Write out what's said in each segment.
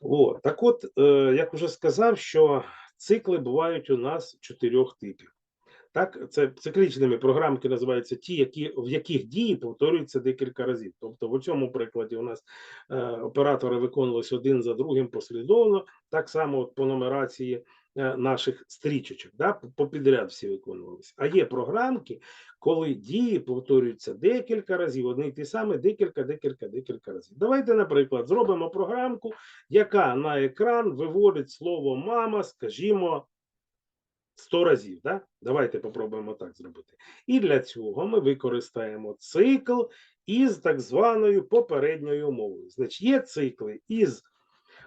От. Так от, е, як уже сказав, що цикли бувають у нас чотирьох типів. Так, це циклічними програмки називаються ті, які, в яких дії повторюються декілька разів. Тобто, в цьому прикладі у нас е, оператори виконувалися один за другим послідовно, так само от по нумерації наших стрічечок, да, попідряд всі виконувалися. А є програмки, коли дії повторюються декілька разів, одне й ті самі, декілька, декілька, декілька разів. Давайте, наприклад, зробимо програмку, яка на екран виводить слово мама, скажімо, 100 разів. Да? Давайте попробуємо так зробити. І для цього ми використаємо цикл із так званою попередньою умовою. Значить, є цикли із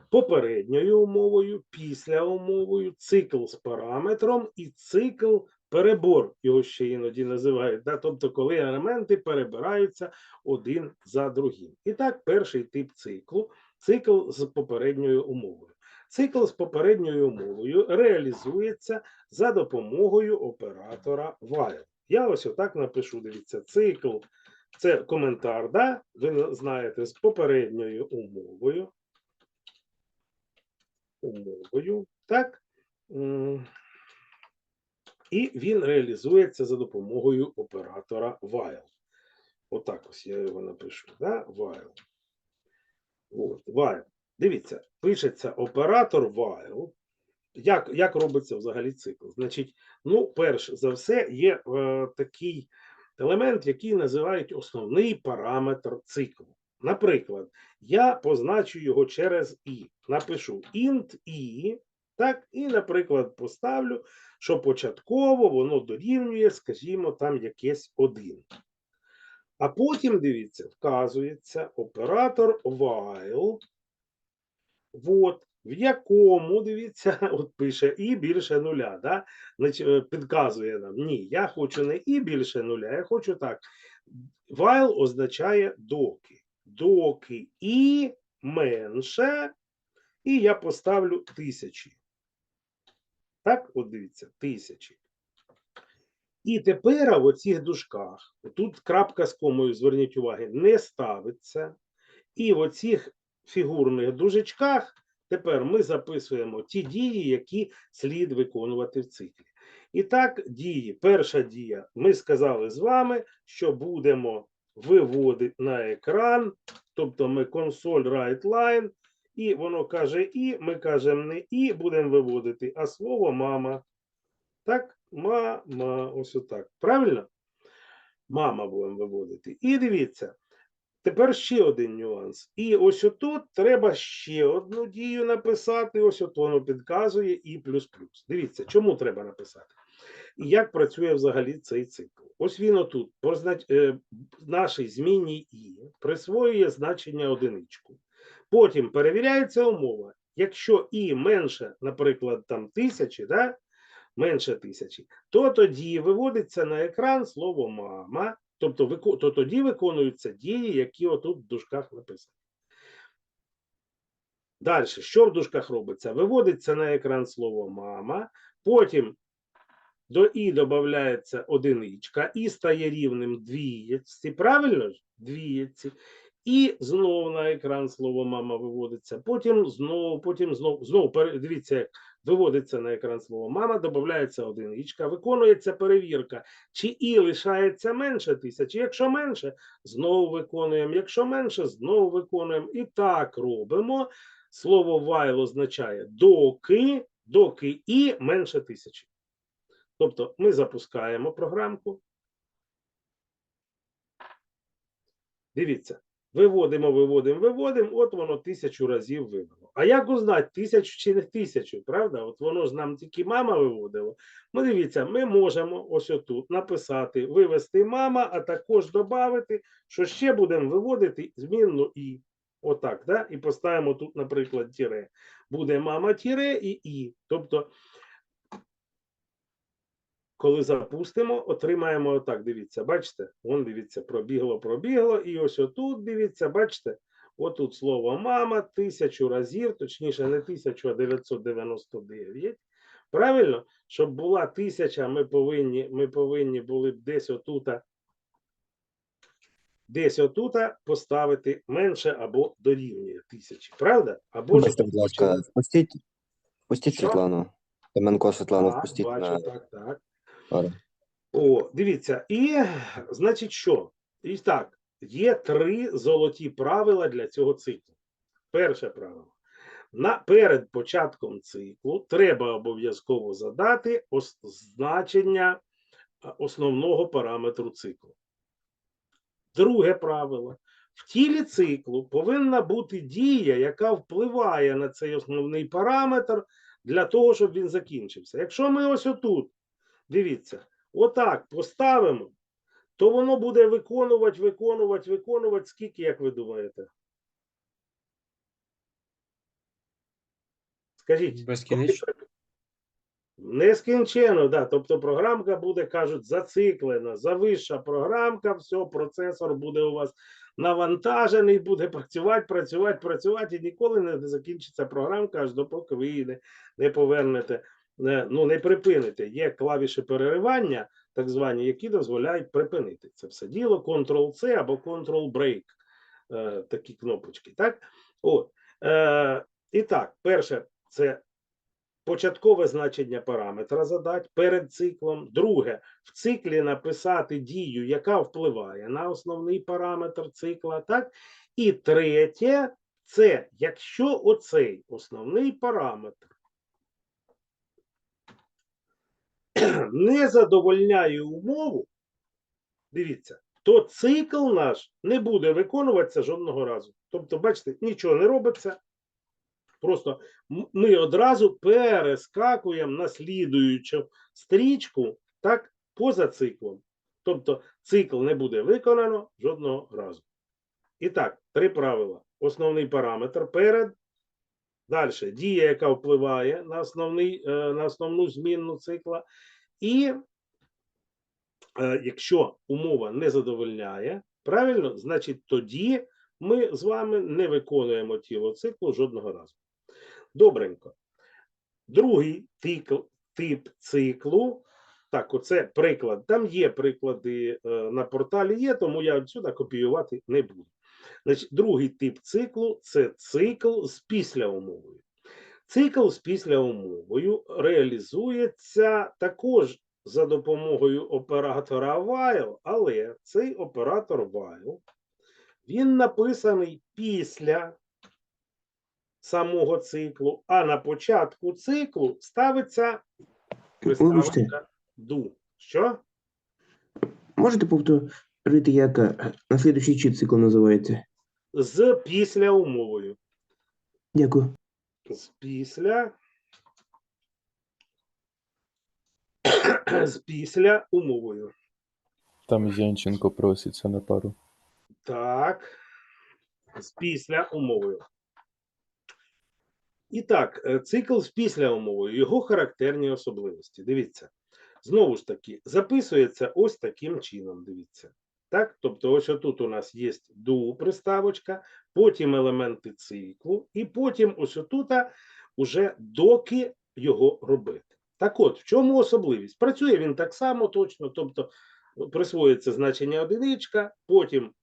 попередньою умовою, після умовою, цикл з параметром і цикл перебор, його ще іноді називають. Да? Тобто, коли елементи перебираються один за другим. І так, перший тип циклу цикл з попередньою умовою. Цикл з попередньою умовою реалізується за допомогою оператора while. Я ось отак напишу. Дивіться, цикл це коментар, да? ви знаєте, з попередньою умовою. Умовою, так? І він реалізується за допомогою оператора while. Отак ось я його напишу. Да? While. От, while. Дивіться, пишеться оператор while. Як, як робиться взагалі цикл? Значить, ну, перш за все, є е, такий елемент, який називають основний параметр циклу. Наприклад, я позначу його через і. Напишу int і, так, і, наприклад, поставлю, що початково воно дорівнює, скажімо, там якесь 1. А потім, дивіться, вказується оператор while. От, в якому, дивіться, от пише і більше нуля, да? Е, підказує нам. Ні, я хочу не і більше нуля, я хочу так. While означає доки. Доки і менше, і я поставлю тисячі. Так, от дивіться, тисячі. І тепер в оцих дужках, тут крапка з комою, зверніть увагу, не ставиться. І в оцих фігурних дужечках тепер ми записуємо ті дії, які слід виконувати в циклі. І так, дії. Перша дія. Ми сказали з вами, що будемо виводити на екран, тобто ми консоль write line, і воно каже і, ми кажемо не і, будемо виводити, а слово мама. Так, мама, ось отак. Правильно? Мама будемо виводити. І дивіться, Тепер ще один нюанс. І ось отут треба ще одну дію написати. Ось от воно підказує і плюс плюс. Дивіться, чому треба написати? І як працює взагалі цей цикл? Ось він отут, познач... е, нашій зміні і присвоює значення одиничку. Потім перевіряється умова. Якщо і менше, наприклад, там тисячі, да? менше тисячі, то тоді виводиться на екран слово мама. Тобто, то тоді виконуються дії, які отут в дужках написані. Далі, що в дужках робиться? Виводиться на екран слово мама, потім до і додається одиничка, і стає рівним двієчці. Правильно ж? Двієчці. І знову на екран слово мама виводиться. Потім знову, потім знову, знову дивіться, як виводиться на екран слово мама, додається одиничка, виконується перевірка, чи і лишається менше тисячі. Якщо менше, знову виконуємо. Якщо менше, знову виконуємо. І так робимо. Слово while означає доки, доки і менше тисячі. Тобто ми запускаємо програмку. Дивіться, виводимо, виводимо, виводимо, от воно тисячу разів вивело. А як узнати, тисячу чи не тисячу, правда? От воно ж нам тільки мама виводила. Ну, дивіться, ми можемо ось отут написати, вивести мама, а також додати, що ще будемо виводити змінну і. Отак, да? І поставимо тут, наприклад, тіре. Буде мама тіре і і. Тобто, коли запустимо, отримаємо отак. Дивіться, бачите? Вон дивіться, пробігло, пробігло. І ось отут, дивіться, бачите? Отут слово мама тисячу разів, точніше, не тисячу, а 999. Правильно? Щоб була тисяча, ми повинні, ми повинні були б десь отута, десь отута поставити менше або дорівнює тисячі, правда? Або ж будь ласка, впустіть, впустіть Світлану. Семенко Світлану впустіть бачу, на так, так. О, дивіться, і значить, що? І так, є три золоті правила для цього циклу. Перше правило. На, перед початком циклу треба обов'язково задати ос, значення основного параметру циклу. Друге правило. В тілі циклу повинна бути дія, яка впливає на цей основний параметр для того, щоб він закінчився. Якщо ми ось отут, дивіться, отак поставимо, то воно буде виконувати, виконувати, виконувати, скільки, як ви думаєте? Скажіть. Безкінечно. Нескінченно, да. Тобто програмка буде, кажуть, зациклена, завища програмка, все, процесор буде у вас навантажений, буде працювати, працювати, працювати, і ніколи не закінчиться програмка, аж допоки ви її не, не повернете, не, ну не припините. Є клавіші переривання, так звані, які дозволяють припинити це все діло, Ctrl-C або Ctrl-Break, е, такі кнопочки. Так? От. Е, і так, перше, це початкове значення параметра задати перед циклом. Друге, в циклі написати дію, яка впливає на основний параметр цикла. Так? І третє, це якщо оцей основний параметр не задовольняє умову, дивіться, то цикл наш не буде виконуватися жодного разу. Тобто, бачите, нічого не робиться. Просто ми одразу перескакуємо на слідуючу стрічку так, поза циклом. Тобто цикл не буде виконано жодного разу. І так, три правила. Основний параметр перед. Далі дія, яка впливає на, основний, е, на основну змінну цикла. І е, якщо умова не задовольняє, правильно, значить тоді ми з вами не виконуємо тіло циклу жодного разу. Добренько. Другий тип циклу. Так, оце приклад. Там є приклади е, на порталі, є, тому я відсюди копіювати не буду. Значить, другий тип циклу це цикл з післяумовою. Цикл з післяумовою реалізується також за допомогою оператора while, але цей оператор while він написаний після самого циклу, а на початку циклу ставиться приставка do. Що? можете повторити, як е, наслідуючий чит цикл називається? З після умовою. Дякую. З після. З після умовою. Там Янченко проситься на пару. Так. З після умовою. І так, е, цикл з після умовою, його характерні особливості. Дивіться. Знову ж таки, записується ось таким чином. Дивіться. Так, тобто, ось тут у нас є do приставочка, потім елементи циклу, і потім ось тут уже доки його робити. Так от, в чому особливість? Працює він так само точно, тобто присвоюється значення одиничка, потім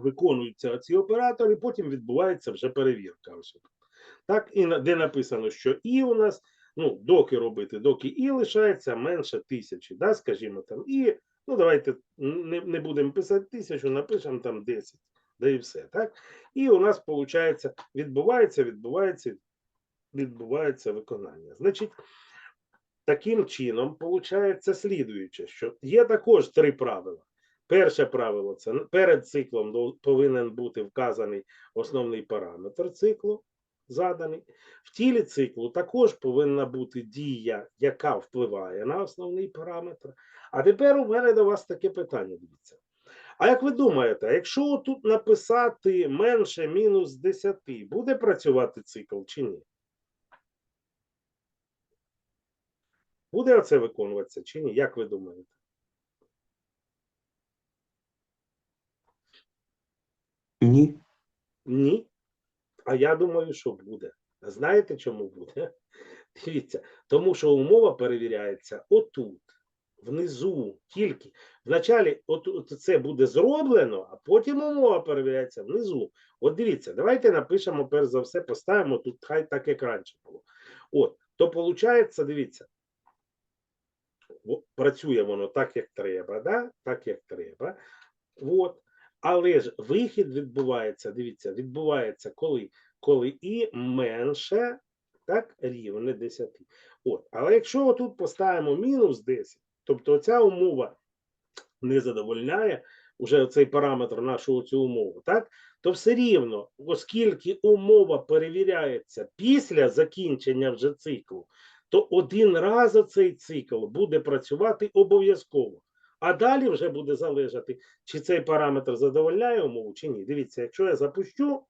виконуються ці оператори, потім відбувається вже перевірка. Ось. Так, і де написано, що і у нас, ну, доки робити, доки і лишається менше тисячі, да, скажімо там, і, ну, давайте не, не будемо писати тисячу, напишемо там 10, да і все, так? І у нас, виходить, відбувається, відбувається, відбувається виконання. Значить, таким чином, виходить слідуюче, що є також три правила. Перше правило це перед циклом повинен бути вказаний основний параметр циклу, заданий. В тілі циклу також повинна бути дія, яка впливає на основний параметр. А тепер у мене до вас таке питання. Дивіться. А як ви думаєте, якщо тут написати менше мінус 10, буде працювати цикл чи ні? Буде оце виконуватися чи ні? Як ви думаєте? Ні. Ні. А я думаю, що буде. Знаєте, чому буде? Дивіться, тому що умова перевіряється отут. Внизу тільки. Вначалі от, це буде зроблено, а потім умова перевіряється внизу. От дивіться, давайте напишемо, перш за все, поставимо тут, хай так як раніше було. От, то виходить, дивіться, працює воно так, як треба, да? так, як треба. От. Але ж вихід відбувається, дивіться, відбувається коли? Коли і менше, так, рівне 10. От. Але якщо тут поставимо мінус 10, тобто оця умова не задовольняє уже цей параметр нашого цю умову, так, то все рівно, оскільки умова перевіряється після закінчення вже циклу, то один раз цей цикл буде працювати обов'язково. А далі вже буде залежати, чи цей параметр задовольняє умову, чи ні. Дивіться, якщо я запущу,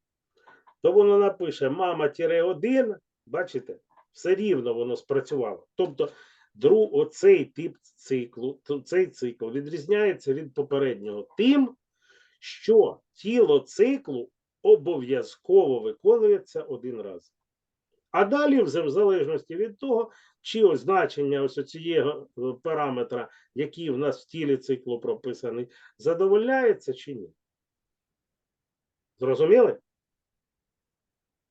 то воно напише мама-1, бачите, все рівно воно спрацювало. Тобто, дру, оцей тип циклу, цей цикл відрізняється від попереднього тим, що тіло циклу обов'язково виконується один раз. А далі, в залежності від того, чи значення ось цього параметра, який в нас в тілі циклу прописаний, задовольняється чи ні. Зрозуміли?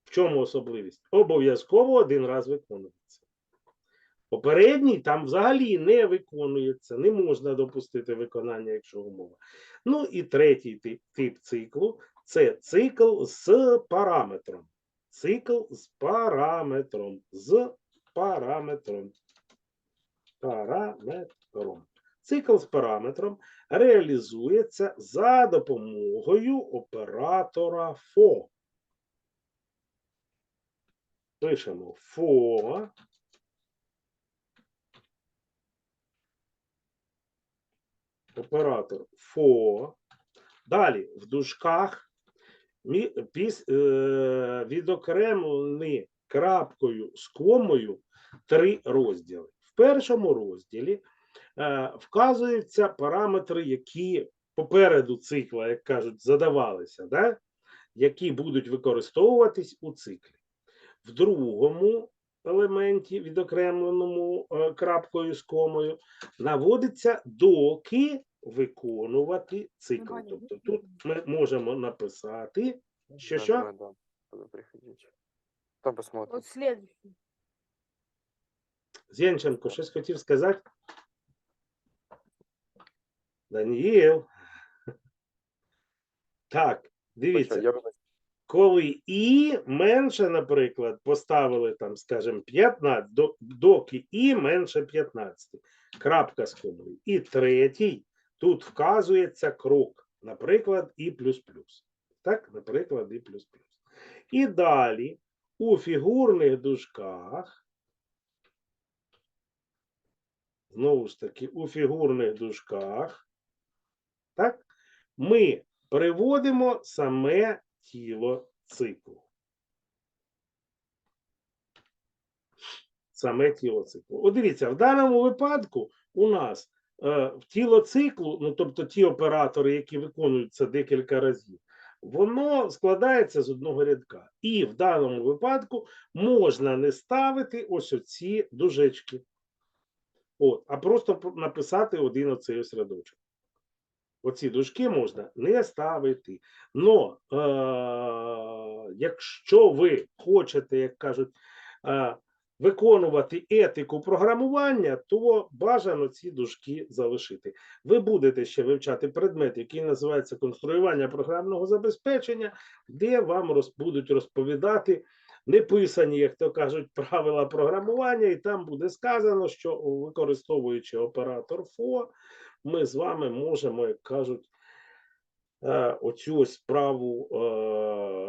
В чому особливість? Обов'язково один раз виконується. Попередній там взагалі не виконується, не можна допустити виконання, якщо умова. Ну і третій тип, тип циклу це цикл з параметром. Цикл з параметром. З параметром. Параметром. Цикл з параметром реалізується за допомогою оператора ФО. Пишемо ФО. Оператор ФО. Далі в дужках відокремлені крапкою з комою три розділи. В першому розділі е, вказуються параметри, які попереду цикла, як кажуть, задавалися, да? які будуть використовуватись у циклі. В другому елементі, відокремленому е, крапкою з комою, наводиться доки виконувати цикл. Тобто тут ми можемо написати, Що, що? Там посмотрим. Следующий. Зінченко, щось хотів сказати? Даніїл. Так, дивіться. Коли і менше, наприклад, поставили там, скажімо, 15, доки і менше 15, крапка з комою. І третій, тут вказується крок, наприклад, і плюс плюс. Так, наприклад, і плюс плюс. І далі у фігурних дужках, знову ж таки, у фігурних дужках, так, ми приводимо саме тіло циклу. Саме тіло циклу. От дивіться, в даному випадку у нас в тіло циклу, ну тобто ті оператори, які виконуються декілька разів, воно складається з одного рядка. І в даному випадку можна не ставити ось оці дужечки. От, а просто написати один оцей ось рядочок. Оці дужки можна не ставити. Но е, якщо ви хочете, як кажуть, е, виконувати етику програмування, то бажано ці дужки залишити. Ви будете ще вивчати предмет, який називається конструювання програмного забезпечення, де вам роз, будуть розповідати неписані, як то кажуть, правила програмування, і там буде сказано, що використовуючи оператор ФО, ми з вами можемо, як кажуть, е, оцю справу е,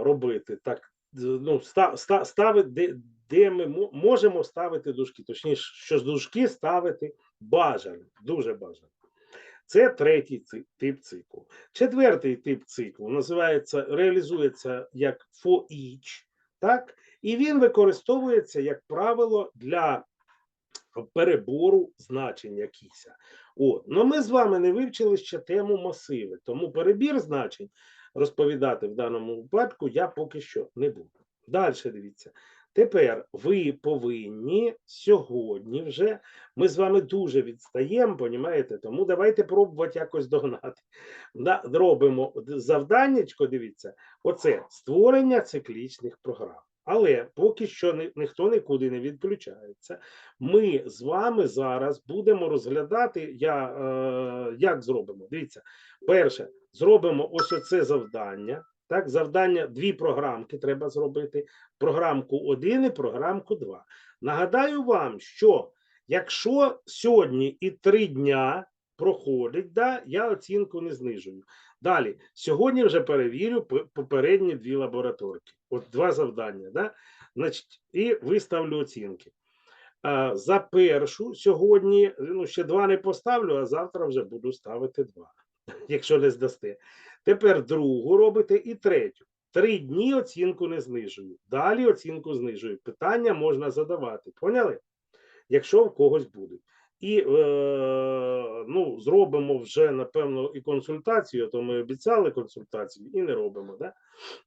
робити. Так, ну, ста, ста, ставити, де, ми можемо ставити дужки, точніше, що з дужки ставити бажано, дуже бажано. Це третій тип циклу. Четвертий тип циклу називається, реалізується як for each, так? І він використовується, як правило, для перебору значень якихось. От. Ну ми з вами не вивчили ще тему масиви, тому перебір значень розповідати в даному випадку я поки що не буду. Далі дивіться. Тепер ви повинні сьогодні вже. Ми з вами дуже відстаємо, понімаєте? Тому давайте пробувати якось догнати. Робимо завданнячко, дивіться, оце створення циклічних програм. Але поки що ні, ніхто нікуди не відключається. Ми з вами зараз будемо розглядати, я, е, як зробимо. Дивіться, перше, зробимо ось оце завдання. Так, завдання, дві програмки треба зробити: програмку 1 і програмку 2. Нагадаю вам, що якщо сьогодні і три дня проходить, да, я оцінку не знижую. Далі, сьогодні вже перевірю попередні дві лабораторки. От два завдання, да? Значить, і виставлю оцінки. За першу сьогодні, ну ще два не поставлю, а завтра вже буду ставити два, якщо не здасте. Тепер другу робите і третю. Три дні оцінку не знижую. Далі оцінку знижую. Питання можна задавати. Поняли? Якщо в когось будуть. І е, ну, зробимо вже, напевно, і консультацію, то ми обіцяли консультацію і не робимо. Да?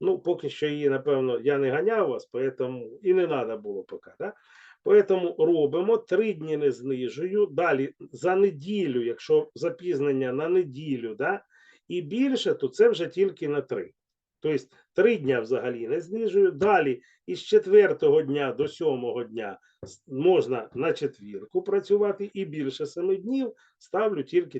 Ну, поки що її, напевно, я не ганяв вас, поэтому і не треба було поки. Да? Поэтому робимо, три дні не знижую. Далі за неділю, якщо запізнення на неділю, да, і більше, то це вже тільки на три. Тобто три дня взагалі не знижую. Далі із четвертого дня до сьомого дня можна на четвірку працювати, і більше семи днів ставлю тільки